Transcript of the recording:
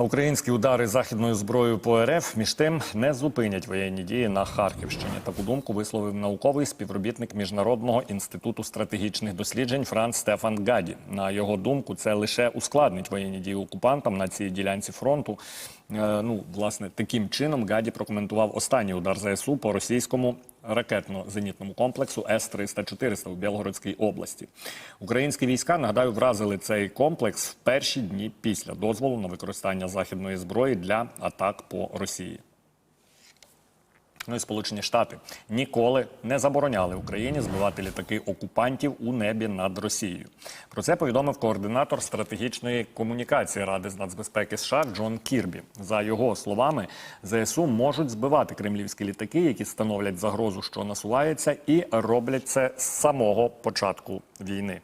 Українські удари західною зброєю по РФ між тим не зупинять воєнні дії на Харківщині. Таку думку висловив науковий співробітник міжнародного інституту стратегічних досліджень Франц Стефан Гаді. На його думку, це лише ускладнить воєнні дії окупантам на цій ділянці фронту. Е, Ну, власне, таким чином Гаді прокоментував останній удар ЗСУ по російському ракетно-зенітному комплексу С-300-400 у Білгородській області. Українські війська, нагадаю, вразили цей комплекс в перші дні після дозволу на використання західної зброї для атак по Росії. Ну і Сполучені Штати ніколи не забороняли Україні збивати літаки окупантів у небі над Росією. Про це повідомив координатор стратегічної комунікації Ради з нацбезпеки США Джон Кірбі. За його словами, ЗСУ можуть збивати кремлівські літаки, які становлять загрозу, що насувається, і роблять це з самого початку війни.